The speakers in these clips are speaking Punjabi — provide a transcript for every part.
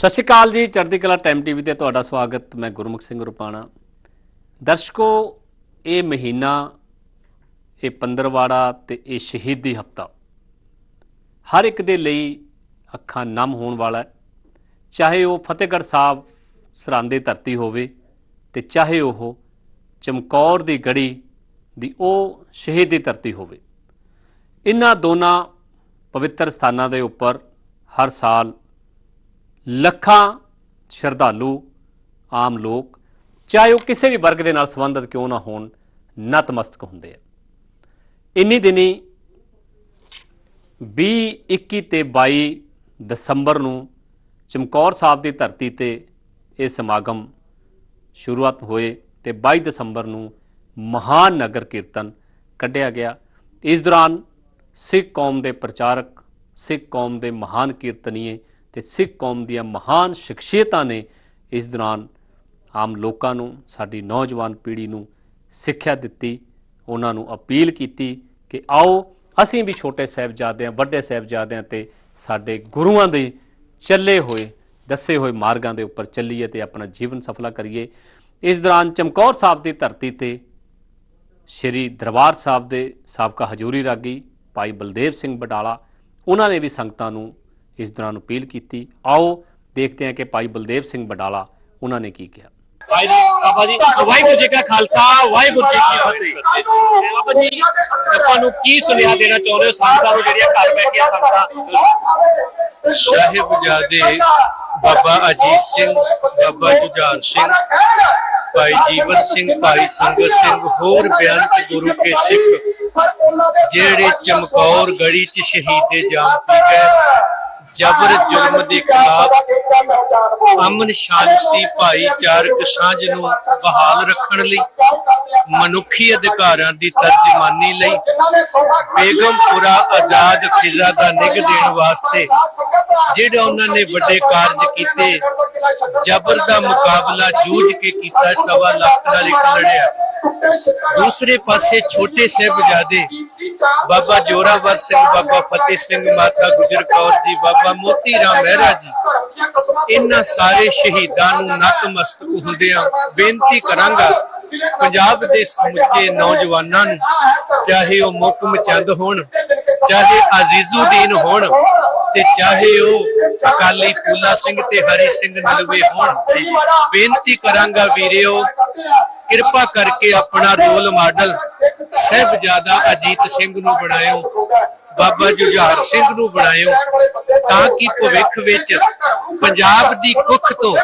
ਸਤਿ ਸ਼੍ਰੀ ਅਕਾਲ ਜੀ, ਚੜ੍ਹਦੀ ਕਲਾ ਟਾਈਮ ਟੀਵੀ ਤੇ ਤੁਹਾਡਾ ਸਵਾਗਤ, ਮੈਂ ਗੁਰਮੁਖ ਸਿੰਘ ਰੁਪਾਣਾ। ਦਰਸ਼ਕੋ, ਇਹ ਮਹੀਨਾ, ਇਹ ਪੰਦਰਵਾੜਾ ਤੇ ਇਹ ਸ਼ਹੀਦੀ ਹਫਤਾ। ਹਰ ਇੱਕ ਦੇ ਲਈ ਅੱਖਾਂ ਨਮ ਹੋਣ ਵਾਲਾ ਹੈ। ਚਾਹੇ ਉਹ ਫਤਿਹਗੜ੍ਹ ਸਾਹਿਬ ਸਰਹੰਦ ਧਰਤੀ ਹੋਵੇ ਤੇ ਚਾਹੇ ਉਹ ਚਮਕੌਰ ਦੀ ਗੜੀ ਦੀ ਉਹ ਸ਼ਹੀਦੀ ਧਰਤੀ ਹੋਵੇ। ਇਹਨਾਂ ਦੋਨਾਂ ਪਵਿੱਤਰ ਸਥਾਨਾਂ ਦੇ ਉੱਪਰ ਹਰ ਸਾਲ ਲੱਖਾਂ ਸ਼ਰਧਾਲੂ ਆਮ ਲੋਕ, ਚਾਹੇ ਉਹ ਕਿਸੇ ਵੀ ਵਰਗ ਦੇ ਨਾਲ ਸੰਬੰਧਿਤ ਕਿਉਂ ਨਾ ਹੋਣ, ਨਤਮਸਤਕ ਹੁੰਦੇ ਆ। ਇੰਨੀ ਦਿਨੀ 20 21 ਤੇ 22 ਦਸੰਬਰ ਨੂੰ ਚਮਕੌਰ ਸਾਹਿਬ ਦੀ ਧਰਤੀ ਤੇ ਇਹ ਸਮਾਗਮ ਸ਼ੁਰੂਆਤ ਹੋਏ ਤੇ 22 ਦਸੰਬਰ ਨੂੰ ਮਹਾਨ ਨਗਰ ਕੀਰਤਨ ਕੱਢਿਆ ਗਿਆ। ਇਸ ਦੌਰਾਨ ਸਿੱਖ ਕੌਮ ਦੇ ਪ੍ਰਚਾਰਕ, ਸਿੱਖ ਕੌਮ ਦੇ ਮਹਾਨ ਕੀਰਤਨੀਏ ਤੇ ਸਿੱਖ ਕੌਮ ਦੀਆਂ ਮਹਾਨ ਸ਼ਖਸੀਅਤਾਂ ਨੇ ਇਸ ਦੌਰਾਨ ਆਮ ਲੋਕਾਂ ਨੂੰ, ਸਾਡੀ ਨੌਜਵਾਨ ਪੀੜ੍ਹੀ ਨੂੰ ਸਿੱਖਿਆ ਦਿੱਤੀ, ਉਹਨਾਂ ਨੂੰ ਅਪੀਲ ਕੀਤੀ ਕਿ ਆਓ, ਅਸੀਂ ਵੀ ਛੋਟੇ ਸਾਹਿਬਜ਼ਾਦਿਆਂ, ਵੱਡੇ ਸਾਹਿਬਜ਼ਾਦਿਆਂ ਤੇ ਸਾਡੇ ਗੁਰੂਆਂ ਦੇ ਚੱਲੇ ਹੋਏ, ਦੱਸੇ ਹੋਏ ਮਾਰਗਾਂ ਦੇ ਉੱਪਰ ਚੱਲੀਏ ਤੇ ਆਪਣਾ ਜੀਵਨ ਸਫਲਾ ਕਰੀਏ। ਇਸ ਦੌਰਾਨ ਚਮਕੌਰ ਸਾਹਿਬ ਦੀ ਧਰਤੀ ਤੇ ਸ਼੍ਰੀ ਦਰਬਾਰ ਸਾਹਿਬ ਦੇ ਸਾਬਕਾ ਹਜੂਰੀ ਰਾਗੀ ਭਾਈ ਬਲਦੇਵ ਸਿੰਘ ਬਡਾਲਾ ਉਹਨਾਂ ਨੇ ਵੀ ਸੰਗਤਾਂ ਨੂੰ ਇਸ ਦੌਰਾਨ ਅਪੀਲ ਕੀਤੀ ਆਓ ਦੇਖਦੇ ਹਾਂ ਕਿ ਭਾਈ ਬਲਦੇਵ ਸਿੰਘ ਬਡਾਲਾ ਉਹਨਾਂ ਨੇ ਕੀ ਕਿਹਾ? ਭਾਈ ਜੀ ਬਾਬਾ ਜੀ ਵਾਹਿਗੁਰੂ ਜੀ ਕਾ ਖਾਲਸਾ ਵਾਹਿਗੁਰੂ ਜੀ ਕੀ ਫਤਿਹ। ਬਾਬਾ ਜੀ ਆਪਾਂ ਨੂੰ ਕੀ ਸੁਨੇਹਾ ਦੇਣਾ ਚਾਹੁੰਦੇ ਹੋ? ਸੰਗਤਾਂ ਨੂੰ ਜਿਹੜੀਆਂ ਘਰ ਬੈਠੀਆਂ ਸੰਗਤਾਂ? ਸਾਹਿਬਜ਼ਾਦੇ ਬਾਬਾ ਅਜੀਤ ਸਿੰਘ ਬਾਬਾ ਜੁਝਾਰ ਸਿੰਘ ਭਾਈ ਜੀਵਨ ਸਿੰਘ ਭਾਈ ਸੰਗਤ ਸਿੰਘ ਹੋਰ ਬੇਅੰਤ ਗੁਰੂ ਕੇ ਸਿੱਖ ਜਿਹੜੇ ਚਮਕੌਰ ਗੜੀ ਚ ਸ਼ਹੀਦੇ ਜਾਮ ਪੀ ਗਏ। ਜਬਰ ਜ਼ੁਲਮ ਦੇ ਖਿਲਾਫ ਅਮਨ ਸ਼ਾਂਤੀ ਭਾਈਚਾਰਕ ਸਾਂਝ ਨੂੰ ਬਹਾਲ ਰੱਖਣ ਲਈ, ਮਨੁੱਖੀ ਅਧਿਕਾਰਾਂ ਦੀ ਤਰਜਮਾਨੀ ਲਈ ਬੇਗਮਪੁਰਾ ਆਜ਼ਾਦ ਫਿਜ਼ਾ ਦਾ ਨਿਗ ਦੇਣ ਵਾਸਤੇ ਜਿਹੜੇ ਉਹਨਾਂ ਨੇ ਵੱਡੇ ਕਾਰਜ ਕੀਤੇ, ਜਬਰ ਦਾ ਮੁਕਾਬਲਾ ਜੂਝ ਕੇ ਕੀਤਾ ਸਵਾ ਲੱਖ ਨਾਲ ਇੱਕ ਲੜਿਆ। ਦੂਸਰੇ ਪਾਸੇ ਛੋਟੇ ਸਾਹਿਬਜ਼ਾਦੇ ਬਾਬਾ ਜੋਰਾਵਰ ਸਿੰਘ, ਬਾਬਾ ਫਤਿਹ ਸਿੰਘ, ਮਾਤਾ ਗੁਜਰ ਕੌਰ ਜੀ, ਬਾਬਾ ਮੋਤੀ ਰਾਮ ਮਹਿਰਾ ਜੀ, ਇਹਨਾਂ ਸਾਰੇ ਸ਼ਹੀਦਾਂ ਨੂੰ ਨਤਮਸਤਕ ਹੁੰਦਿਆਂ ਬੇਨਤੀ ਕਰਾਂਗਾ ਪੰਜਾਬ ਦੇ ਸਮੁੱਚੇ ਨੌਜਵਾਨਾਂ ਨੂੰ, ਚਾਹੇ ਉਹ ਮੁਕਮ ਚੰਦ ਹੋਣ, ਚਾਹੇ ਅਜ਼ੀਜ਼ੁਦੀਨ ਹੋਣ ਤੇ ਚਾਹੇ ਉਹ ਅਕਾਲੀ ਫੂਲਾ ਸਿੰਘ ਤੇ ਹਰੀ ਸਿੰਘ ਨਲਵੇ ਹੋਣ, ਬੇਨਤੀ ਕਰਾਂਗਾ ਵੀਰਿਓ, ਕਿਰਪਾ ਕਰਕੇ ਆਪਣਾ ਰੋਲ ਮਾਡਲ ਸਹਿਬਜ਼ਾਦਾ ਅਜੀਤ ਸਿੰਘ ਨੂੰ ਬਣਾਇਓ। ਬਾਬਾ ਜੁਝਾਰ ਸਿੰਘ ਨੂੰ ਬਣਾਇਓ ਤਾਂ ਕਿ ਭਵਿੱਖ ਵਿੱਚ ਪੰਜਾਬ ਦੀ ਕੁੱਖ ਤੋਂ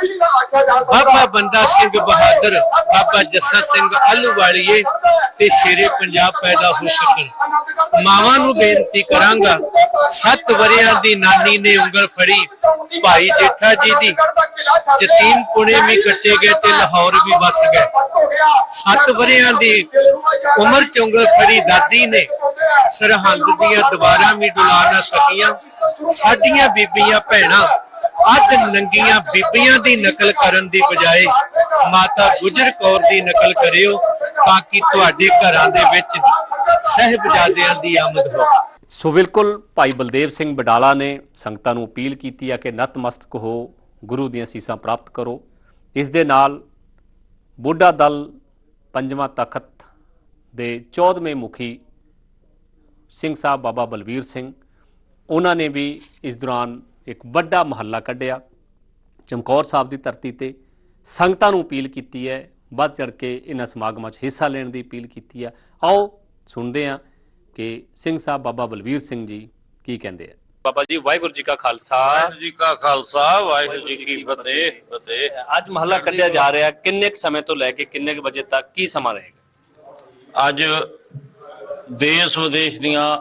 ਬਾਬਾ ਬੰਦਾ ਸਿੰਘ ਬਹਾਦਰ, ਬਾਬਾ ਜੱਸਾ ਸਿੰਘ ਅਲਵਾਲੀਏ ਤੇ ਸ਼ੇਰੇ ਪੰਜਾਬ ਪੈਦਾ ਹੋ ਸਕਣ। ਮਾਵਾਂ ਨੂੰ ਬੇਨਤੀ ਕਰਾਂਗਾ, ਸੱਤ ਵਰਿਆਂ ਦੀ ਨਾਨੀ ਨੇ ਉਂਗਲ ਫੜੀ। ਭਾਈ ਜੇਠਾ ਜੀ ਦੀ ਜਤੀਮ ਪੁਣੇ ਵੀ ਕੱਟੇ ਗਏ ਤੇ ਲਾਹੌਰ ਵੀ ਵਸ ਗਏ। ਸੱਤ ਵਰਿਆਂ ਦੀ ਉਮਰ ਚ ਉਂਗਲ ਫੜੀ ਦਾਦੀ ਨੇ ਸਰਹੰਦ ਦੀਆਂ ਦੀਵਾਰਾਂ ਵੀ ਡੁਲਾ ਨਾ ਸਕੀਆਂ। ਸਾਡੀਆਂ ਬੀਬੀਆਂ ਭੈਣਾਂ, ਅੱਧ ਨੰਗੀਆਂ ਬੀਬੀਆਂ ਦੀ ਨਕਲ ਕਰਨ ਦੀ ਬਜਾਏ ਮਾਤਾ ਗੁਜਰ ਕੌਰ ਦੀ ਨਕਲ ਕਰਿਓ ਤਾਂ ਕਿ ਤੁਹਾਡੇ ਘਰਾਂ ਦੇ ਵਿੱਚ ਸਹਿਬਜ਼ਾਦਿਆਂ ਦੀ ਆਮਦ ਹੋਵੇ। ਸੋ ਬਿਲਕੁਲ, ਭਾਈ ਬਲਦੇਵ ਸਿੰਘ ਬਡਾਲਾ ਨੇ ਸੰਗਤਾਂ ਨੂੰ ਅਪੀਲ ਕੀਤੀ ਹੈ ਕਿ ਨਤਮਸਤਕ ਹੋ, ਗੁਰੂ ਦੀਆਂ ਸੀਸਾਂ ਪ੍ਰਾਪਤ ਕਰੋ। ਇਸ ਦੇ ਨਾਲ ਬੁੱਢਾ ਦਲ ਪੰਜਵਾਂ ਤਖਤ ਦੇ 14ਵੇਂ ਮੁਖੀ ਸਿੰਘ ਸਾਹਿਬ ਬਾਬਾ ਬਲਵੀਰ ਸਿੰਘ ਉਹਨਾਂ ਨੇ ਵੀ ਇਸ ਦੌਰਾਨ ਇੱਕ ਵੱਡਾ ਮਹੱਲਾ ਕੱਢਿਆ। ਚਮਕੌਰ ਸਾਹਿਬ ਦੀ ਧਰਤੀ ਤੇ ਸੰਗਤਾਂ ਨੂੰ ਅਪੀਲ ਕੀਤੀ ਹੈ ਵੱਧ ਚੜ ਕੇ ਇਹਨਾਂ ਸਮਾਗਮਾਂ 'ਚ ਹਿੱਸਾ ਲੈਣ ਦੀ ਅਪੀਲ ਕੀਤੀ ਹੈ। ਆਓ ਸੁਣਦੇ ਹਾਂ ਕਿ ਸਿੰਘ ਸਾਹਿਬ ਬਾਬਾ ਬਲਵੀਰ ਸਿੰਘ ਜੀ ਕੀ ਕਹਿੰਦੇ ਆ। ਬਾਬਾ ਜੀ ਵਾਹਿਗੁਰੂ ਜੀ ਕਾ ਖਾਲਸਾ। ਵਾਹਿਗੁਰੂ ਜੀ ਕਾ ਖਾਲਸਾ ਵਾਹਿਗੁਰੂ ਜੀ ਕੀ ਫਤਿਹ ਫਤਿਹ। ਅੱਜ ਮਹੱਲਾ ਕੱਢਿਆ ਜਾ ਰਿਹਾ ਕਿੰਨੇ ਕੁ ਸਮੇਂ ਤੋਂ ਲੈ ਕੇ ਕਿੰਨੇ ਕੁ ਵਜੇ ਤੱਕ ਕੀ ਸਮਾਂ ਰਹੇਗਾ? ਅੱਜ ਦੇਸ਼ ਵਿਦੇਸ਼ ਦੀਆਂ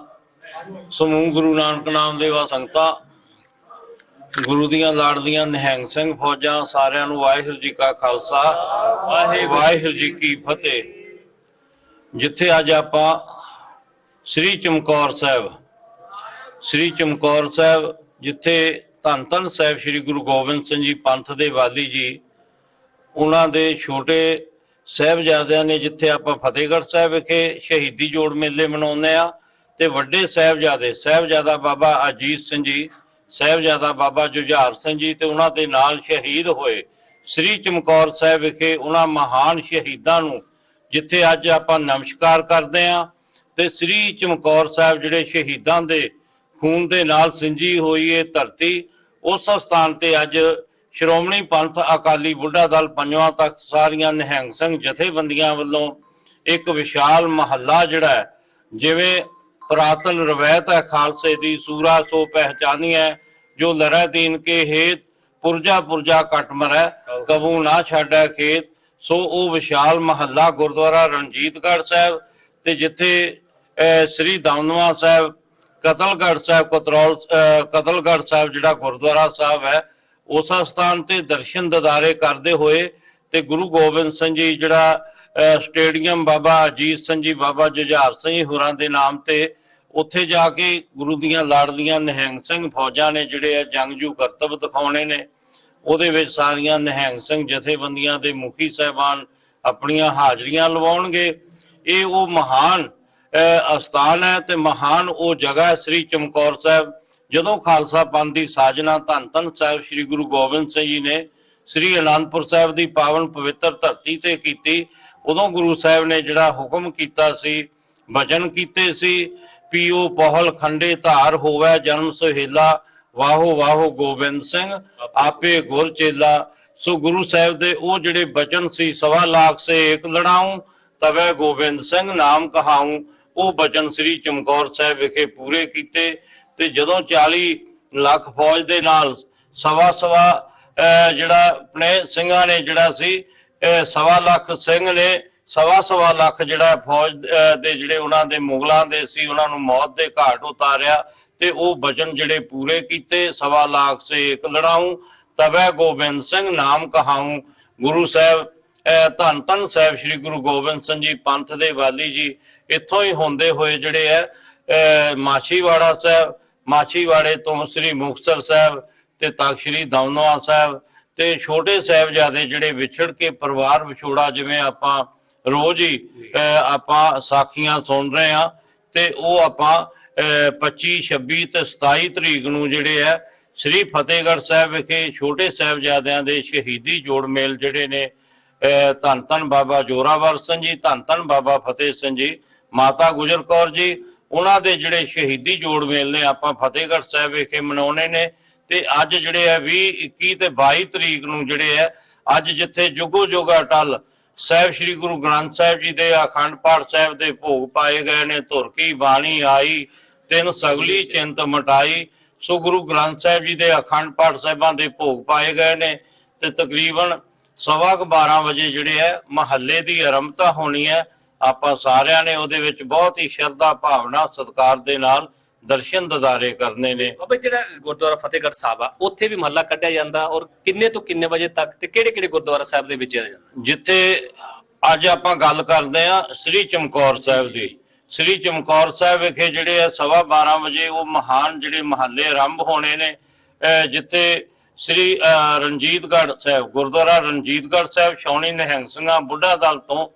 ਸਮੂਹ ਗੁਰੂ ਨਾਨਕ ਨਾਮ ਦੇਵਾ ਸੰਗਤਾਂ ਗੁਰੂ ਦੀਆਂ ਲਾੜਦੀਆਂ ਨਿਹੰਗ ਸਿੰਘ ਫੌਜਾਂ ਸਾਰਿਆਂ ਨੂੰ ਵਾਹਿਗੁਰੂ ਜੀ ਕਾ ਖਾਲਸਾ ਵਾਹਿਗੁਰੂ ਜੀ ਕੀ ਫਤਿਹ। ਜਿੱਥੇ ਅੱਜ ਆਪਾਂ ਸ੍ਰੀ ਚਮਕੌਰ ਸਾਹਿਬ ਸ੍ਰੀ ਚਮਕੌਰ ਸਾਹਿਬ ਜਿੱਥੇ ਧੰਨ ਧੰਨ ਸਾਹਿਬ ਸ੍ਰੀ ਗੁਰੂ ਗੋਬਿੰਦ ਸਿੰਘ ਜੀ ਪੰਥ ਦੇ ਵਾਲੀ ਜੀ ਉਹਨਾਂ ਦੇ ਛੋਟੇ ਸਾਹਿਬਜ਼ਾਦਿਆਂ ਨੇ ਜਿੱਥੇ ਆਪਾਂ ਫਤਿਹਗੜ੍ਹ ਸਾਹਿਬ ਵਿਖੇ ਸ਼ਹੀਦੀ ਜੋੜ ਮੇਲੇ ਮਨਾਉਂਦੇ ਆ ਤੇ ਵੱਡੇ ਸਾਹਿਬਜ਼ਾਦੇ, ਸਾਹਿਬਜ਼ਾਦਾ ਬਾਬਾ ਅਜੀਤ ਸਿੰਘ ਜੀ, ਸਾਹਿਬਜ਼ਾਦਾ ਬਾਬਾ ਜੁਝਾਰ ਸਿੰਘ ਜੀ ਤੇ ਉਹਨਾਂ ਦੇ ਨਾਲ ਸ਼ਹੀਦ ਹੋਏ ਸ੍ਰੀ ਚਮਕੌਰ ਸਾਹਿਬ ਵਿਖੇ ਉਹਨਾਂ ਮਹਾਨ ਸ਼ਹੀਦਾਂ ਨੂੰ, ਜਿੱਥੇ ਅੱਜ ਆਪਾਂ ਨਮਸਕਾਰ ਕਰਦੇ ਆਂ ਤੇ ਸ੍ਰੀ ਚਮਕੌਰ ਸਾਹਿਬ ਜਿਹੜੇ ਸ਼ਹੀਦਾਂ ਦੇ ਖੂਨ ਦੇ ਨਾਲ ਸਿੰਜੀ ਹੋਈ ਇਹ ਧਰਤੀ, ਉਸ ਸਥਾਨ ਤੇ ਅੱਜ ਸ਼੍ਰੋਮਣੀ ਪੰਥ ਅਕਾਲੀ ਬੁੱਢਾ ਦਲ ਪੰਜਵਾਂ ਤੱਕ ਸਾਰੀਆਂ ਨਿਹੰਗ ਸਿੰਘ ਜਥੇਬੰਦੀਆਂ ਵੱਲੋਂ ਇੱਕ ਵਿਸ਼ਾਲ ਮਹੱਲਾ ਜਿਹੜਾ ਹੈ, ਜਿਵੇਂ ਪ੍ਰਾਤਨ ਰਵਾਇਤ ਹੈ ਖਾਲਸੇ ਦੀ ਸੂਰਾ ਸੋ ਪਹਿਚਾਨੀਐ ਜੋ ਲਰੈ ਦੀਨ ਕੇ ਹੇਤ ਪੁਰਜਾ ਪੁਰਜਾ ਕਟ ਮਰੈ ਕਬੂ ਨਾ ਛਾੜੈ ਖੇਤ। ਸੋ ਉਹ ਵਿਸ਼ਾਲ ਮਹੱਲਾ ਗੁਰਦੁਆਰਾ ਰਣਜੀਤਗੜ੍ਹ ਸਾਹਿਬ ਤੇ ਜਿੱਥੇ ਸ੍ਰੀ ਦਮਦਮਾ ਸਾਹਿਬ ਕਤਲਗੜ੍ਹ ਸਾਹਿਬ ਕਤਰੌਲ ਅਹ, ਕਤਲਗੜ੍ਹ ਸਾਹਿਬ ਜਿਹੜਾ ਗੁਰਦੁਆਰਾ ਸਾਹਿਬ ਹੈ ਉਸ ਸਥਾਨ ਤੇ ਦਰਸ਼ਨ ਦਿਦਾਰੇ ਕਰਦੇ ਹੋਏ ਤੇ ਗੁਰੂ ਗੋਬਿੰਦ ਸਿੰਘ ਜੀ ਜਿਹੜਾ ਸਟੇਡੀਅਮ ਬਾਬਾ ਅਜੀਤ ਸਿੰਘ ਜੀ ਬਾਬਾ ਜੁਝਾਰ ਸਿੰਘ ਹੋਰਾਂ ਦੇ ਨਾਮ ਤੇ ਉੱਥੇ ਜਾ ਕੇ ਗੁਰੂ ਦੀਆਂ ਲਾੜਦੀਆਂ ਨਿਹੰਗ ਸਿੰਘ ਫੌਜਾਂ ਨੇ ਜਿਹੜੇ ਆ ਜੰਗਜੂ ਕਰਤੱਵ ਦਿਖਾਉਣੇ ਨੇ ਉਹਦੇ ਵਿੱਚ ਸਾਰੀਆਂ ਨਿਹੰਗ ਸਿੰਘ ਜਥੇਬੰਦੀਆਂ ਦੇ ਮੁਖੀ ਸਹਿਬਾਨ ਆਪਣੀਆਂ ਹਾਜ਼ਰੀਆਂ ਲਵਾਉਣਗੇ। ਇਹ ਉਹ ਮਹਾਨ ਅਹ, ਅਸਥਾਨ ਹੈ ਤੇ ਮਹਾਨ ਉਹ ਜਗ੍ਹਾ ਸ੍ਰੀ ਚਮਕੌਰ ਸਾਹਿਬ। ਜਦੋਂ ਖਾਲਸਾ ਪੰਥ ਦੀ ਸਾਜਨਾ ਧੰਨ ਧੰਨ ਸਾਹਿਬ ਸ੍ਰੀ ਗੁਰੂ ਗੋਬਿੰਦ ਸਿੰਘ ਜੀ ਨੇ ਸ੍ਰੀ ਅਨੰਦਪੁਰ ਸਾਹਿਬ ਦੀ ਪਾਵਨ ਪਵਿੱਤਰ ਧਰਤੀ ਤੇ ਕੀਤੀ, ਉਦੋਂ ਗੁਰੂ ਸਾਹਿਬ ਨੇ ਜਿਹੜਾ ਹੁਕਮ ਕੀਤਾ ਸੀ ਬਚਨ ਕੀਤੇ ਸੀ, ਪੀਓ ਪਹਲ ਖੰਡੇ ਧਾਰ ਹੋਵੇ ਜਨਮ ਸੁਹੇਲਾ, ਵਾਹੋ ਵਾਹੋ ਗੋਬਿੰਦ ਸਿੰਘ, ਆਪੇ ਗੁਰ ਚੇਲਾ। ਸੋ ਗੁਰੂ ਸਾਹਿਬ ਦੇ ਉਹ ਜਿਹੜੇ ਬਚਨ ਸੀ, ਸਵਾ ਲੱਖ ਸੇ ਏਕ ਲੜਾਉ, ਤਵੇ ਗੋਬਿੰਦ ਸਿੰਘ ਨਾਮ ਕਹਾਉ, ਉਹ ਬਚਨ ਸ੍ਰੀ ਚਮਕੌਰ ਸਾਹਿਬ ਵਿਖੇ ਪੂਰੇ ਕੀਤੇ। ਤੇ ਜਦੋਂ 40 ਲੱਖ ਫੌਜ ਦੇ ਨਾਲ ਸਵਾ ਸਵਾ ਜਿਹੜਾ ਆਪਣੇ ਸਿੰਘਾਂ ਨੇ ਜਿਹੜਾ ਸੀ ਸਵਾ ਲੱਖ ਸਿੰਘ ਨੇ ਸਵਾ ਸਵਾ ਲੱਖ ਜਿਹੜਾ ਫੌਜ ਦੇ ਜਿਹੜੇ ਉਹਨਾਂ ਦੇ ਮੁਗਲਾਂ ਦੇ ਸੀ ਉਹਨਾਂ ਨੂੰ ਮੌਤ ਦੇ ਘਾਟ ਉਤਾਰਿਆ ਤੇ ਉਹ ਬਚਨ ਜਿਹੜੇ ਪੂਰੇ ਕੀਤੇ ਸਵਾ ਲੱਖ ਸੇ ਇੱਕ ਲੜਾਉ ਤਬੈ ਗੋਬਿੰਦ ਸਿੰਘ ਨਾਮ ਕਹਾਉ। ਗੁਰੂ ਸਾਹਿਬ ਅਹ, ਧੰਨ ਧੰਨ ਸਾਹਿਬ ਸ੍ਰੀ ਗੁਰੂ ਗੋਬਿੰਦ ਸਿੰਘ ਜੀ ਪੰਥ ਦੇ ਵਾਲੀ ਜੀ ਇੱਥੋਂ ਹੀ ਹੁੰਦੇ ਹੋਏ ਜਿਹੜੇ ਹੈ ਅਹ, ਮਾਛੀਵਾੜਾ ਸਾਹਿਬ ਮਾਛੀਵਾੜੇ ਤੋਂ ਸ੍ਰੀ ਮੁਕਤਸਰ ਸਾਹਿਬ ਤੇ ਤਖਤ ਸ੍ਰੀ ਦਮਦਮਾ ਸਾਹਿਬ ਤੇ ਛੋਟੇ ਸਾਹਿਬਜ਼ਾਦੇ ਜਿਹੜੇ ਵਿਛੜ ਕੇ ਪਰਿਵਾਰ ਵਿਛੋੜਾ ਜਿਵੇਂ ਆਪਾਂ ਰੋਜ਼ ਹੀ ਆਪਾਂ ਸਾਖੀਆਂ ਸੁਣ ਰਹੇ ਆ ਤੇ ਉਹ ਆਪਾਂ 25 26 ਤੇ 27 ਤਰੀਕ ਨੂੰ ਜਿਹੜੇ ਆ ਸ੍ਰੀ ਫਤਿਹਗੜ੍ਹ ਸਾਹਿਬ ਵਿਖੇ ਛੋਟੇ ਸਾਹਿਬਜ਼ਾਦਿਆਂ ਦੇ ਸ਼ਹੀਦੀ ਜੋੜ ਮੇਲ ਜਿਹੜੇ ਨੇ ਅਹ, ਧੰਨ ਧੰਨ ਬਾਬਾ ਜੋਰਾਵਰ ਸਿੰਘ ਜੀ ਧੰਨ ਧੰਨ ਬਾਬਾ ਫਤਿਹ ਸਿੰਘ ਜੀ ਮਾਤਾ ਗੁਜਰ ਕੌਰ ਜੀ ਉਹਨਾਂ ਦੇ ਜਿਹੜੇ ਸ਼ਹੀਦੀ ਜੋੜ ਮੇਲ ਨੇ, ਆਪਾਂ ਫਤਿਹਗੜ੍ਹ ਸਾਹਿਬ ਵਿਖੇ ਮਨਾਉਣੇ ਨੇ ਤੇ ਅੱਜ ਜਿਹੜੇ ਹੈ 20 21 ਤੇ 22 ਤਰੀਕ ਨੂੰ ਜਿਹੜੇ ਹੈ ਅੱਜ ਜਿੱਥੇ ਜੁਗੋ ਜੋਗਾ ਟਲ ਸਾਹਿਬ ਸ੍ਰੀ ਗੁਰੂ ਗ੍ਰੰਥ ਸਾਹਿਬ ਜੀ ਦੇ ਅਖੰਡ ਪਾਠ ਸਾਹਿਬ ਦੇ ਭੋਗ ਪਾਏ ਗਏ ਨੇ, ਧੁਰ ਕੀ ਬਾਣੀ ਆਈ, ਤਿੰਨ ਸਗਲੀ ਚਿੰਤ ਮਟਾਈ, ਸੋ ਗੁਰੂ ਗ੍ਰੰਥ ਸਾਹਿਬ ਜੀ ਦੇ ਅਖੰਡ ਪਾਠ ਸਾਹਿਬਾਂ ਦੇ ਭੋਗ ਪਾਏ ਗਏ ਨੇ ਤੇ ਤਕਰੀਬਨ ਸਵਾ ਕੁ 12 ਵਜੇ ਜਿਹੜੇ ਹੈ ਮਹੱਲੇ ਦੀ ਆਰੰਭਤਾ ਹੋਣੀ ਹੈ। ਆਪਾਂ ਸਾਰਿਆਂ ਨੇ ਉਹਦੇ ਵਿੱਚ ਬਹੁਤ ਹੀ ਸ਼ਰਧਾ ਭਾਵਨਾ ਸਤਿਕਾਰ ਦੇ ਨਾਲ ਦਰਸ਼ਨ ਦਿਦਾਰੇ ਕਰਨੇ ਨੇ। ਬਾਬਾ ਜਿਹੜਾ ਗੁਰਦੁਆਰਾ ਫਤਿਹਗੜ੍ਹ ਸਾਹਿਬ ਆ ਉੱਥੇ ਵੀ ਮਹੱਲਾ ਕੱਢਿਆ ਜਾਂਦਾ ਔਰ ਕਿੰਨੇ ਤੋਂ ਕਿੰਨੇ ਵਜੇ ਤੱਕ ਤੇ ਕਿਹੜੇ ਕਿਹੜੇ ਗੁਰਦੁਆਰਾ ਸਾਹਿਬ ਦੇ ਵਿੱਚ ਜਾਂਦਾ? ਜਿੱਥੇ ਅੱਜ ਆਪਾਂ ਗੱਲ ਕਰਦੇ ਆ ਸ੍ਰੀ ਚਮਕੌਰ ਸਾਹਿਬ ਦੀ। ਸ੍ਰੀ ਚਮਕੌਰ ਸਾਹਿਬ ਵਿਖੇ ਜਿਹੜੇ ਆ ਸਵਾ 12 ਵਜੇ ਉਹ ਮਹਾਨ ਜਿਹੜੇ ਮਹੱਲੇ ਆਰੰਭ ਹੋਣੇ ਨੇ ਜਿੱਥੇ ਸ੍ਰੀ ਰਣਜੀਤਗੜ੍ਹ ਸਾਹਿਬ ਗੁਰਦੁਆਰਾ ਰਣਜੀਤਗੜ੍ਹ ਸਾਹਿਬ ਛਾਉਣੀ ਨਿਹੰਗ ਸਿੰਘਾਂ ਬੁੱਢਾ ਦਲ ਤੋਂ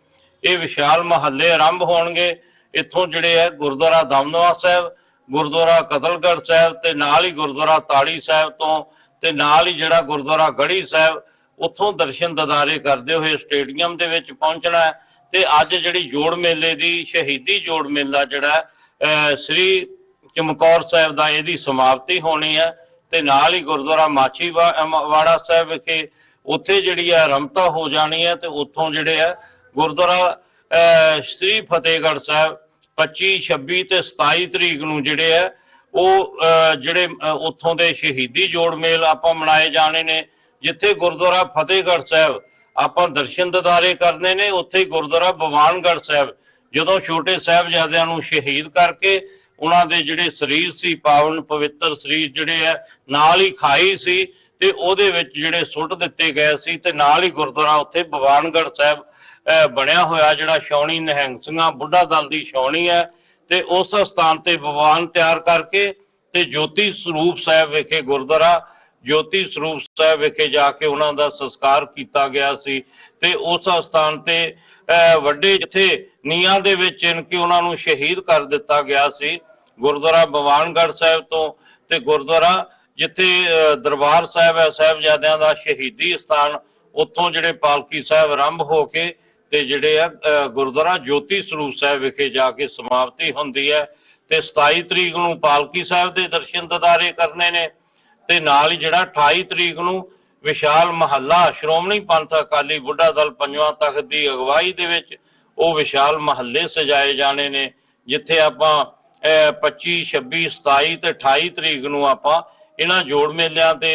ਇਹ ਵਿਸ਼ਾਲ ਮਹੱਲੇ ਆਰੰਭ ਹੋਣਗੇ। ਇੱਥੋਂ ਜਿਹੜੇ ਹੈ ਗੁਰਦੁਆਰਾ ਦਮਦਮਾ ਸਾਹਿਬ, ਗੁਰਦੁਆਰਾ ਕਤਲਗੜ੍ਹ ਸਾਹਿਬ ਤੇ ਨਾਲ ਹੀ ਗੁਰਦੁਆਰਾ ਤਾੜੀ ਸਾਹਿਬ ਤੋਂ ਤੇ ਨਾਲ ਹੀ ਜਿਹੜਾ ਗੁਰਦੁਆਰਾ ਗੜੀ ਸਾਹਿਬ, ਉੱਥੋਂ ਦਰਸ਼ਨ ਦਦਾਰੇ ਕਰਦੇ ਹੋਏ ਸਟੇਡੀਅਮ ਦੇ ਵਿੱਚ ਪਹੁੰਚਣਾ ਹੈ। ਤੇ ਅੱਜ ਜਿਹੜੀ ਜੋੜ ਮੇਲੇ ਦੀ, ਸ਼ਹੀਦੀ ਜੋੜ ਮੇਲਾ ਜਿਹੜਾ ਸ੍ਰੀ ਚਮਕੌਰ ਸਾਹਿਬ ਦਾ ਇਹਦੀ ਸਮਾਪਤੀ ਹੋਣੀ ਹੈ ਤੇ ਨਾਲ ਹੀ ਗੁਰਦੁਆਰਾ ਮਾਛੀਵਾੜਾ ਸਾਹਿਬ ਵਿਖੇ ਉੱਥੇ ਜਿਹੜੀ ਹੈ ਰਮਤਾ ਹੋ ਜਾਣੀ ਹੈ ਤੇ ਉੱਥੋਂ ਜਿਹੜੇ ਹੈ ਗੁਰਦੁਆਰਾ ਅਹ ਸ੍ਰੀ ਫਤਿਹਗੜ੍ਹ ਸਾਹਿਬ 25 26 ਤੇ 27 ਤਰੀਕ ਨੂੰ ਜਿਹੜੇ ਹੈ ਉਹ ਅਹ, ਜਿਹੜੇ ਉੱਥੋਂ ਦੇ ਸ਼ਹੀਦੀ ਜੋੜ ਮੇਲ ਆਪਾਂ ਮਨਾਏ ਜਾਣੇ ਨੇ ਜਿੱਥੇ ਗੁਰਦੁਆਰਾ ਫਤਿਹਗੜ੍ਹ ਸਾਹਿਬ ਆਪਾਂ ਦਰਸ਼ਨ ਦਿਦਾਰੇ ਕਰਨੇ ਨੇ ਉੱਥੇ ਹੀ ਗੁਰਦੁਆਰਾ ਬਵਾਨਗੜ੍ਹ ਸਾਹਿਬ ਜਦੋਂ ਛੋਟੇ ਸਾਹਿਬਜ਼ਾਦਿਆਂ ਨੂੰ ਸ਼ਹੀਦ ਕਰਕੇ ਉਹਨਾਂ ਦੇ ਜਿਹੜੇ ਸਰੀਰ ਸੀ ਪਾਵਨ ਪਵਿੱਤਰ ਸਰੀਰ ਜਿਹੜੇ ਆ ਨਾਲ ਹੀ ਖਾਈ ਸੀ ਤੇ ਉਹਦੇ ਵਿੱਚ ਜਿਹੜੇ ਸੁੱਟ ਦਿੱਤੇ ਗਏ ਸੀ ਤੇ ਨਾਲ ਹੀ ਗੁਰਦੁਆਰਾ ਉੱਥੇ ਬਵਾਨਗੜ੍ਹ ਸਾਹਿਬ ਬਣਿਆ ਹੋਇਆ ਜਿਹੜਾ ਛਾਉਣੀ ਨਿਹੰਗ ਸਿੰਘਾਂ ਬੁੱਢਾ ਦਲ ਦੀ ਛਾਉਣੀ ਹੈ ਤੇ ਉਸ ਸਥਾਨ ਤੇ ਭਗਵਾਨ ਤਿਆਰ ਕਰਕੇ ਤੇ ਜੋਤੀ ਸਰੂਪ ਸਾਹਿਬ ਵਿਖੇ ਗੁਰਦੁਆਰਾ ਜੋਤੀ ਸਰੂਪ ਸਾਹਿਬ ਵਿਖੇ ਜਾ ਕੇ ਉਹਨਾਂ ਦਾ ਸੰਸਕਾਰ ਕੀਤਾ ਗਿਆ ਸੀ ਤੇ ਉਸ ਸਥਾਨ ਤੇ ਵੱਡੇ ਜਿੱਥੇ ਨੀਆਂ ਦੇ ਵਿੱਚ ਇਨ ਕੇ ਉਹਨਾਂ ਨੂੰ ਸ਼ਹੀਦ ਕਰ ਦਿੱਤਾ ਗਿਆ ਸੀ ਗੁਰਦੁਆਰਾ ਭਵਾਨਗੜ੍ਹ ਸਾਹਿਬ ਤੋਂ ਤੇ ਗੁਰਦੁਆਰਾ ਜਿੱਥੇ ਅ, ਦਰਬਾਰ ਸਾਹਿਬ ਹੈ ਸਾਹਿਬਜ਼ਾਦਿਆਂ ਦਾ ਸ਼ਹੀਦੀ ਸਥਾਨ ਉੱਥੋਂ ਜਿਹੜੇ ਪਾਲਕੀ ਸਾਹਿਬ ਆਰੰਭ ਹੋ ਕੇ ਤੇ ਜਿਹੜੇ ਆ ਗੁਰਦੁਆਰਾ ਜੋਤੀ ਸਰੂਪ ਸਾਹਿਬ ਵਿਖੇ ਜਾ ਕੇ ਸਮਾਪਤੀ ਹੁੰਦੀ ਹੈ ਤੇ 27 ਤਰੀਕ ਨੂੰ ਪਾਲਕੀ ਸਾਹਿਬ ਦੇ ਦਰਸ਼ਨ ਦਦਾਰੇ ਕਰਨੇ ਨੇ ਤੇ ਨਾਲ ਹੀ ਜਿਹੜਾ 28 ਤਰੀਕ ਨੂੰ ਵਿਸ਼ਾਲ ਮਹੱਲਾ ਸ਼੍ਰੋਮਣੀ ਪੰਥ ਅਕਾਲੀ ਬੁੱਢਾ ਦਲ ਪੰਜਵਾਂ ਤਖਤ ਦੀ ਅਗਵਾਈ ਦੇ ਵਿੱਚ ਉਹ ਵਿਸ਼ਾਲ ਮਹੱਲੇ ਸਜਾਏ ਜਾਣੇ ਨੇ ਜਿੱਥੇ ਆਪਾਂ ਅਹ, 25 26 27 ਤੇ 28 ਤਰੀਕ ਨੂੰ ਆਪਾਂ ਇਹਨਾਂ ਜੋੜ ਮੇਲਿਆਂ ਤੇ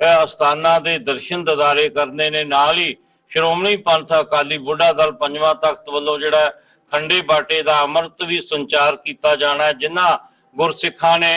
ਅਸਥਾਨਾਂ ਦੇ ਦਰਸ਼ਨ ਦਦਾਰੇ ਕਰਨੇ ਨੇ ਨਾਲ ਹੀ ਸ਼੍ਰੋਮਣੀ ਪੰਥ ਅਕਾਲੀ ਬੁੱਢਾ ਦਲ ਪੰਜਵਾਂ ਤਖਤ ਵੱਲੋਂ ਜਿਹੜਾ ਖੰਡੇ ਬਾਟੇ ਦਾ ਅੰਮ੍ਰਿਤ ਵੀ ਸੰਚਾਰ ਕੀਤਾ ਜਾਣਾ ਹੈ, ਜਿਨ੍ਹਾਂ ਗੁਰਸਿੱਖਾਂ ਨੇ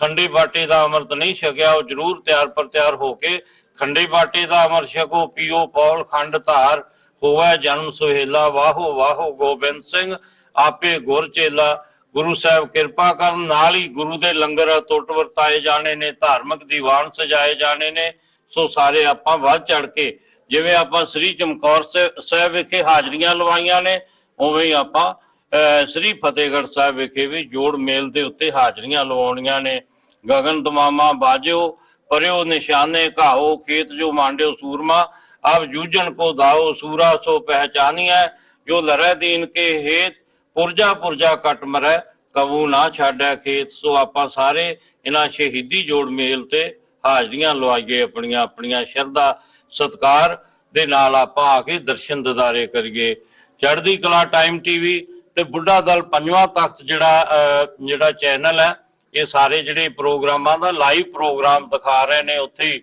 ਖੰਡੇ ਬਾਟੇ ਦਾ ਅੰਮ੍ਰਿਤ ਨਹੀਂ ਛਕਿਆ, ਉਹ ਜ਼ਰੂਰ ਤਿਆਰ ਪਰ ਤਿਆਰ ਹੋ ਕੇ ਖੰਡੇ ਬਾਟੇ ਦਾ ਅੰਮ੍ਰਿਤ ਛਕੋ, ਪੀਓ ਪੌਲ ਖੰਡ ਧਾਰ ਹੋਵੇ ਜਨਮ ਸੁਹੇਲਾ, ਵਾਹੋ ਵਾਹੋ ਗੋਬਿੰਦ ਸਿੰਘ, ਆਪੇ ਗੁਰ ਚੇਲਾ। ਗੁਰੂ ਸਾਹਿਬ ਕਿਰਪਾ ਕਰਨ, ਨਾਲ ਹੀ ਗੁਰੂ ਦੇ ਲੰਗਰ ਟੁੱਟ ਵਰਤਾਏ ਜਾਣੇ ਨੇ, ਧਾਰਮਿਕ ਦੀਵਾਨ ਸਜਾਏ ਜਾਣੇ ਨੇ, ਸੋ ਸਾਰੇ ਆਪਾਂ ਵੱਧ ਚੜ ਕੇ ਜਿਵੇਂ ਆਪਾਂ ਸ੍ਰੀ ਚਮਕੌਰ ਸਾਹਿਬ- ਵਿਖੇ ਹਾਜ਼ਰੀਆਂ ਲਵਾਈਆਂ ਨੇ, ਉਵੇਂ ਹੀ ਆਪਾਂ ਸ੍ਰੀ ਫਤਿਹਗੜ੍ਹ ਸਾਹਿਬ ਵਿਖੇ ਵੀ ਜੋੜ ਮੇਲ ਦੇ ਉੱਤੇ ਹਾਜ਼ਰੀਆਂ ਲਵਾਉਣੀਆਂ ਨੇ। ਗਗਨ ਦਮਾਮਾ, ਬਾਜਿਓ, ਪਰਿਓ ਨਿਸ਼ਾਨੇ, ਘਾਓ, ਖੇਤ ਜੋ ਮਾਂਡਿਓ ਸੂਰਮਾ ਆਪ ਜੂਝਣ ਕੋ ਦਾਓ, ਸੂਰਾ ਸੋ ਪਹਿਚਾਨੀਐ, ਜੋ ਲਰੈ ਦੀਨ ਕੇ ਹੇਤ, ਪੁਰਜਾ ਪੁਰਜਾ ਕਟ ਮਰੈ, ਕਬੂ ਨਾ ਛਾੜੈ ਖੇਤ। ਸੋ ਆਪਾਂ ਸਾਰੇ ਇਹਨਾਂ ਸ਼ਹੀਦੀ ਜੋੜ ਮੇਲ ਤੇ ਹਾਜ਼ਰੀਆਂ ਲਵਾਈਏ ਆਪਣੀਆਂ ਆਪਣੀਆਂ ਸ਼ਰਧਾ ਸਤਕਾਰ ਦੇ ਨਾਲ ਆਪਾਂ ਆ ਕੇ ਦਰਸ਼ਨ ਦਿਦਾਰੇ ਕਰੀਏ। ਚੜ੍ਹਦੀ ਕਲਾ ਟਾਈਮ ਟੀਵੀ ਤੇ ਬੁੱਢਾ ਦਲ ਪੰਜਵਾਂ ਤਖਤ ਜਿਹੜਾ ਜਿਹੜਾ ਚੈਨਲ ਹੈ, ਇਹ ਸਾਰੇ ਜਿਹੜੇ ਪ੍ਰੋਗਰਾਮਾਂ ਦਾ ਲਾਈਵ ਪ੍ਰੋਗਰਾਮ ਦਿਖਾ ਰਹੇ ਨੇ। ਉੱਥੇ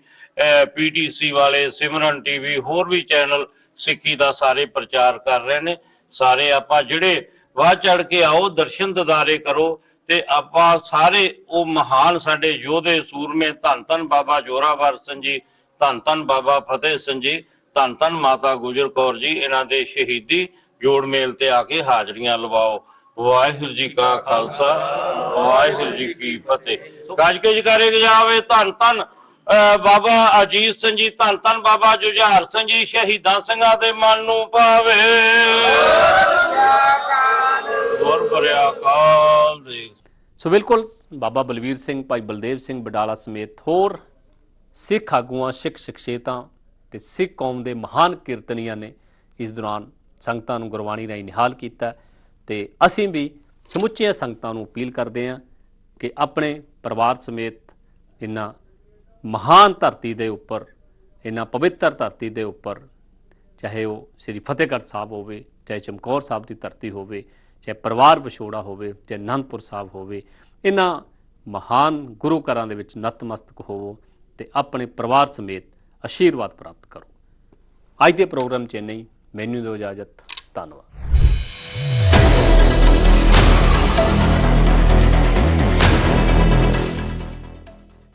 ਪੀਟੀਸੀ ਵਾਲੇ, ਸਿਮਰਨ ਟੀਵੀ ਹੋਰ ਵੀ ਚੈਨਲ ਸਿੱਖੀ ਦਾ ਸਾਰੇ ਪ੍ਰਚਾਰ ਕਰ ਰਹੇ ਨੇ। ਸਾਰੇ ਆਪਾਂ ਜਿਹੜੇ ਵਾਹ ਚੜ ਕੇ ਆਓ, ਦਰਸ਼ਨ ਦਿਦਾਰੇ ਕਰੋ ਤੇ ਆਪਾਂ ਸਾਰੇ ਉਹ ਮਹਾਨ ਸਾਡੇ ਯੋਧੇ, ਸੂਰਮੇ ਧੰਨ ਧੰਨ ਬਾਬਾ ਜੋਰਾਵਰ ਸਿੰਘ ਜੀ ਧੰਨ ਧੰਨ ਬਾਬਾ ਫਤਿਹ ਸਿੰਘ ਜੀ, ਧੰਨ ਧੰਨ ਮਾਤਾ ਗੁਜਰ ਕੌਰ ਜੀ, ਇਹਨਾਂ ਦੇ ਸ਼ਹੀਦੀ ਜੋੜ ਮੇਲ ਤੇ ਆ ਕੇ ਹਾਜ਼ਰੀਆਂ ਲਵਾਓ। ਵਾਹਿਗੁਰੂ ਜੀ ਕਾ ਖਾਲਸਾ, ਵਾਹਿਗੁਰੂ ਜੀ ਕੀ ਫਤਿਹ। ਗੱਜ ਕੇ ਜਕਾਰੇ ਜਾਵੇ, ਧੰਨ ਧੰਨ ਬਾਬਾ ਅਜੀਤ ਸਿੰਘ ਜੀ, ਧੰਨ ਧੰਨ ਬਾਬਾ ਜੁਝਾਰ ਸਿੰਘ ਜੀ, ਸ਼ਹੀਦਾਂ ਸਿੰਘਾਂ ਦੇ ਮਨ ਨੂੰ ਪਾਵੇ। ਗੁਰ ਕਾਲ ਦੇ। ਸੋ ਬਿਲਕੁਲ, ਬਾਬਾ ਬਲਵੀਰ ਸਿੰਘ, ਭਾਈ ਬਲਦੇਵ ਸਿੰਘ ਬਡਾਲਾ ਸਮੇਤ ਹੋਰ ਸਿੱਖ ਆਗੂਆਂ, ਸਿੱਖ ਸ਼ਖਸੀਅਤਾਂ ਤੇ ਸਿੱਖ ਕੌਮ ਦੇ ਮਹਾਨ ਕੀਰਤਨੀਆਂ ਨੇ ਇਸ ਦੌਰਾਨ ਸੰਗਤਾਂ ਨੂੰ ਗੁਰਬਾਣੀ ਰਾਹੀਂ ਨਿਹਾਲ ਕੀਤਾ ਤੇ ਅਸੀਂ ਵੀ ਸਮੁੱਚੀਆਂ ਸੰਗਤਾਂ ਨੂੰ ਅਪੀਲ ਕਰਦੇ ਹਾਂ ਕਿ ਆਪਣੇ ਪਰਿਵਾਰ ਸਮੇਤ ਇਹਨਾਂ ਮਹਾਨ ਧਰਤੀ ਦੇ ਉੱਪਰ, ਇਹਨਾਂ ਪਵਿੱਤਰ ਧਰਤੀ ਦੇ ਉੱਪਰ, ਚਾਹੇ ਉਹ ਸ੍ਰੀ ਫਤਿਹਗੜ੍ਹ ਸਾਹਿਬ ਹੋਵੇ, ਚਾਹੇ ਚਮਕੌਰ ਸਾਹਿਬ ਦੀ ਧਰਤੀ ਹੋਵੇ, ਚਾਹੇ ਪਰਿਵਾਰ ਵਿਛੋੜਾ ਹੋਵੇ, ਚਾਹੇ ਅਨੰਦਪੁਰ ਸਾਹਿਬ ਹੋਵੇ, ਇਹਨਾਂ ਮਹਾਨ ਗੁਰੂ ਘਰਾਂ ਦੇ ਵਿੱਚ ਨਤਮਸਤਕ ਹੋਵੋ। ਤੇ ਆਪਣੇ ਪਰਿਵਾਰ ਸਮੇਤ ਆਸ਼ੀਰਵਾਦ ਪ੍ਰਾਪਤ ਕਰੋ। ਅੱਜ ਦੇ ਪ੍ਰੋਗਰਾਮ ਚ ਨਹੀਂ ਮੈਨੂੰ ਦਿਓ ਇਜਾਜ਼ਤ। ਧੰਨਵਾਦ।